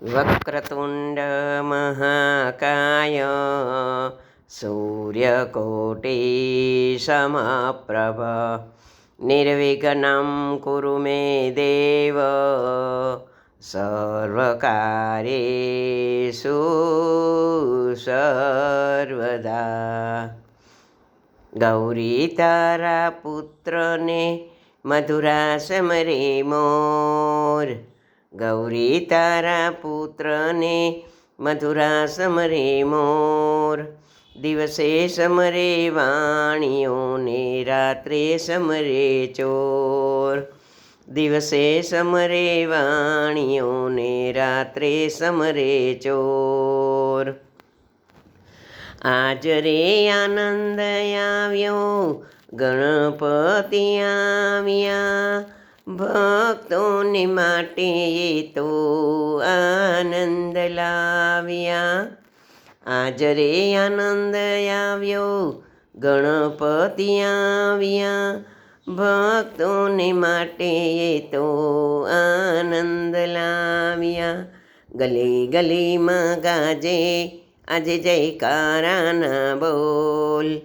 વક્રતુંડ મહાકાય સૂર્યકોટી સમપ્રભ નિર્વિઘ્नं કુરુ મે દેવ સર્વકાર્યેષુ સર્વદા ગૌરી તારા પુત્રને મધુરા સમરે મોર ગૌરી તારા પુત્રને મધુરા સમરે મોર. દિવસે સમરે વાણીઓને, રાત્રે સમરે ચોર. દિવસે સમરે વાણીઓને, રાત્રે સમરે ચોર. આજ રે આનંદ આવ્યો, ગણપતિ આવ્યા. ભક્તોને માટે તો આનંદ લાવ્યા. આજરે આનંદ આવ્યો, ગણપતિ આવ્યા. ભક્તોને માટે તો આનંદ લાવ્યા. ગલી ગલીમાં ગાજે આજે જયકારાના બોલ.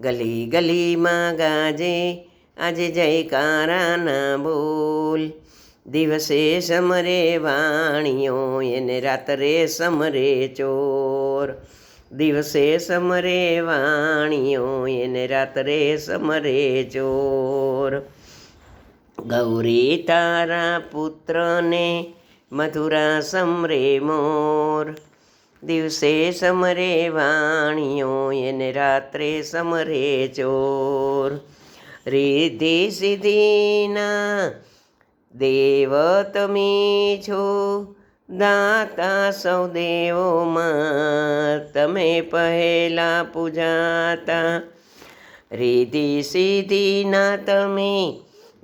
ગલી ગલીમાં ગાજે આજે જયકારાના બોલ. દિવસે સમરે વાણીઓ, એને રાત્રે સમરે ચોર. દિવસે સમરે વાણીઓ, એને રાત્રે સમરે ચોર. ગૌરી તારા પુત્રને મથુરા સમરે મોર. દિવસે સમરે વાણીઓ, એને રાત્રે સમરે ચોર. રીધિ સિદ્ધિના દેવ તમે છો દાતા સૌ દેવોમાં તમે પહેલા પૂજાતા રિધિ સિદ્ધિના તમે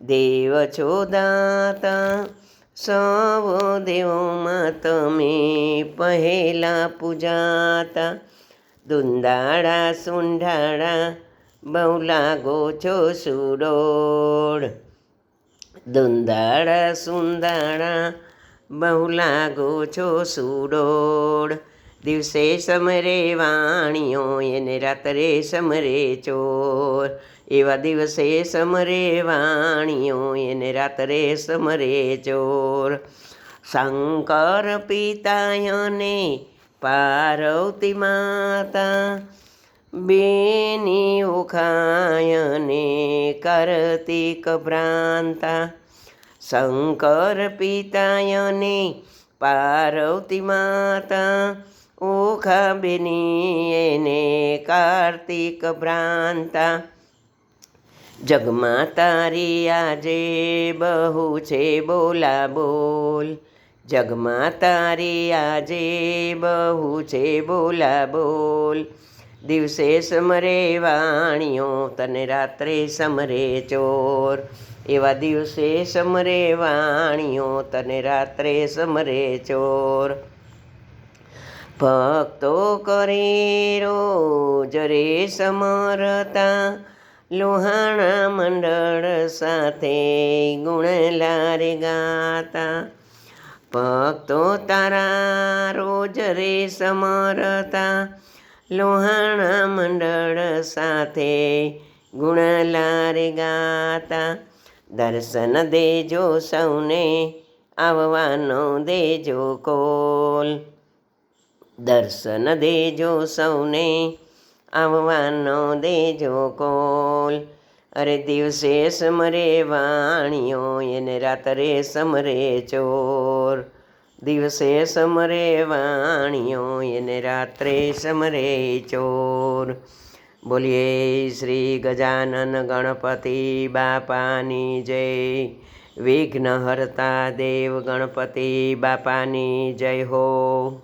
દેવ છો દાતા સૌ દેવોમાં તમે પહેલા પૂજાતા દુંદાળા સુંઢાળા બહુ લાગો છો સુડોળ. દુંદાળા સુંદાળા બહુ લાગો છો સુડોળ. દિવસે સમરે વાણીઓ, એને રાત્રે સમરે ચોર. એવા દિવસે સમરે વાણીઓ, એને રાત્રે સમરે ચોર. શંકર પિતાયને પાર્વતી માતા બેની ઉખાયને કાર્તિક ભ્રાંતા શંકર પિતાયને પાર્વતી માતા ઓખા બેની એને કાર્તિક ભ્રાંતા જગમાં તારી આજે બહુ છે બોલા બોલ જગમાં તારી આજે બહુ છે બોલા બોલ દિવસે સમરે વાણીઓ, તને રાત્રે સમરે ચોર. એવા દિવસે સમરે વાણીઓ, તને રાત્રે સમરે ચોર. ભક્તો કરે રોજ સમરતા, લોહાણા મંડળ સાથે ગુણલારે ગાતા. ભક્તો તારા રોજ રે સમરતા લોહાણા મંડળ સાથે ગુણલાર ગાતા. દર્શન દેજો સૌને, આવવાનો દેજો કોલ. દર્શન દેજો સૌને, આવવાનો દેજો કોલ. અરે દિવસે સમરે વાણીઓ, એને રાત્રે સમરે ચોર. દિવસે સમરે વાણીઓ, એને રાત્રે સમરે ચોર. બોલીએ, શ્રી ગજાનન ગણપતિ બાપાની જય. વિઘ્નહર્તા દેવ ગણપતિ બાપાની જય હો.